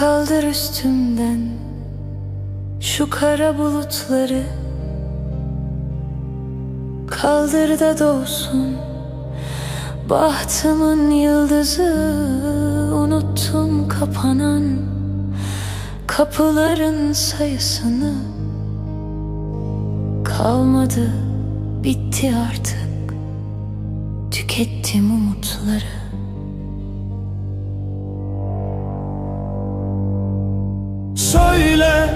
Kaldır üstümden şu kara bulutları. Kaldır da doğsun bahtımın yıldızı. Unuttum kapanan kapıların sayısını. Kalmadı bitti artık. Tükettim umutları Söyle.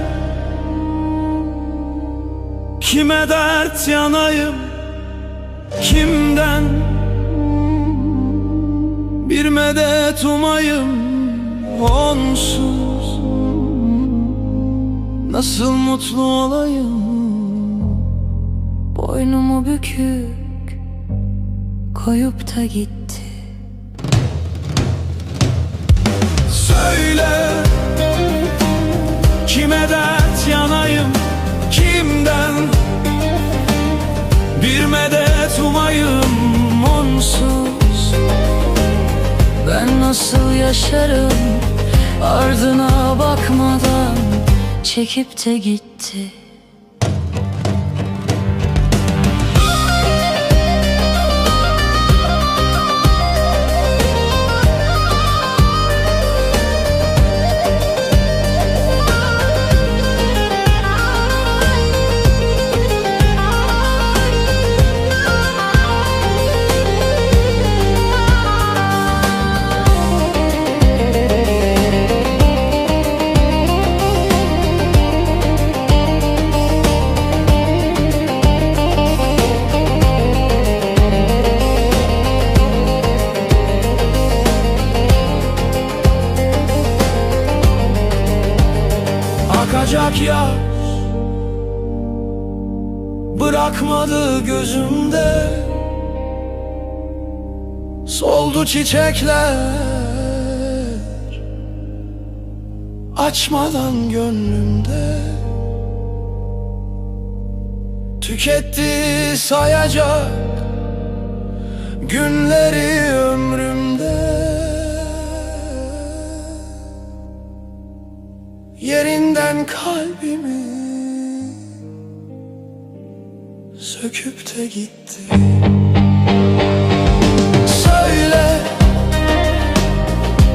Kime dert yanayım? Kimden? Bir medet umayım. Onsuz. Nasıl mutlu olayım? Boynumu bükük koyup da gitti. Söyle nasıl yaşarım ardına bakmadan çekip de gitti Akacak yaş Bırakmadı gözümde. Soldu çiçekler. Açmadan gönlümde. Tüketti sayacak Günleri ömrümde Yerinden kalbimi Söküp de gitti Söyle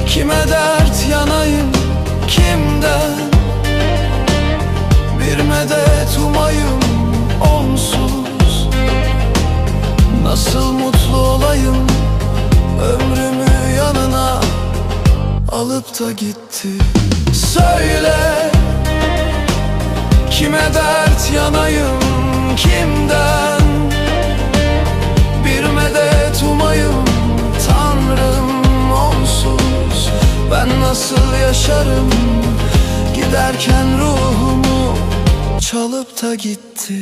Kime dert yanayım Kimden? Bir medet umayım Onsuz. Nasıl mutlu olayım Ömrümü yanına alıp da gitti Söyle nasıl yaşarım? Giderken ruhumu Çalıp da gitti